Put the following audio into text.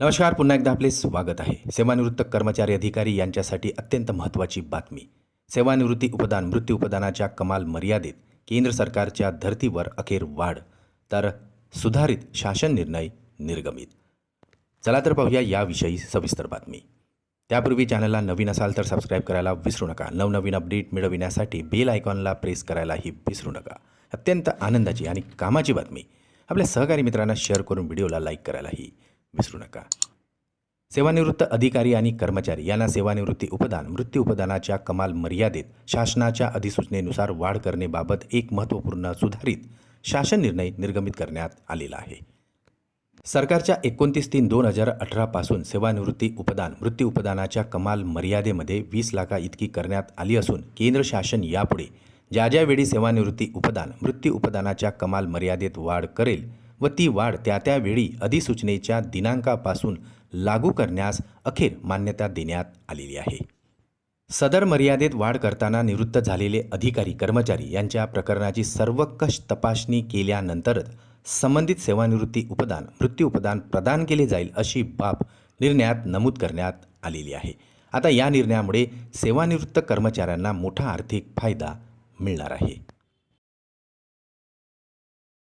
नमस्कार पुन्हा एकदा आपले स्वागत आहे. सेवानिवृत्त कर्मचारी अधिकारी यांच्यासाठी अत्यंत महत्त्वाची बातमी. सेवानिवृत्ती उपदान मृत्यू उपदानाच्या कमाल मर्यादेत केंद्र सरकारच्या धर्तीवर अखेर वाढ तर सुधारित शासन निर्णय निर्गमित. चला तर पाहूया याविषयी सविस्तर बातमी. त्यापूर्वी चॅनलला नवीन असाल तर सबस्क्राईब करायला विसरू नका. नवनवीन अपडेट मिळविण्यासाठी बेल आयकॉनला प्रेस करायलाही विसरू नका. अत्यंत आनंदाची आणि कामाची बातमी. आपल्या सहकारी मित्रांना शेअर करून व्हिडिओला लाईक करायलाही विसरू नका. सेवानिवृत्त अधिकारी आणि कर्मचारी यांना सेवानिवृत्ती उपदान मृत्यू उपदानाच्या कमाल मर्यादेत शासनाच्या अधिसूचनेनुसार वाढ करण्याबाबत एक महत्त्वपूर्ण सुधारित शासन निर्णय निर्गमित करण्यात आलेला आहे. सरकारच्या एकोणतीस तीन दोन हजार अठरापासून सेवानिवृत्ती उपदान मृत्यू उपदानाच्या कमाल मर्यादेमध्ये वीस लाखा इतकी करण्यात आली असून केंद्र शासन यापुढे ज्या ज्यावेळी सेवानिवृत्ती उपदान मृत्यू उपदानाच्या कमाल मर्यादेत वाढ करेल व ती वाढ त्या त्यावेळी अधिसूचनेच्या दिनांकापासून लागू करण्यास अखेर मान्यता देण्यात आलेली आहे. सदर मर्यादेत वाढ करताना निवृत्त झालेले अधिकारी कर्मचारी यांच्या प्रकरणाची सर्वकष तपासणी केल्यानंतरच संबंधित सेवानिवृत्ती उपदान मृत्यू उपदान प्रदान केले जाईल अशी बाब निर्णयात नमूद करण्यात आलेली आहे. आता या निर्णयामुळे सेवानिवृत्त कर्मचाऱ्यांना मोठा आर्थिक फायदा मिळणार आहे.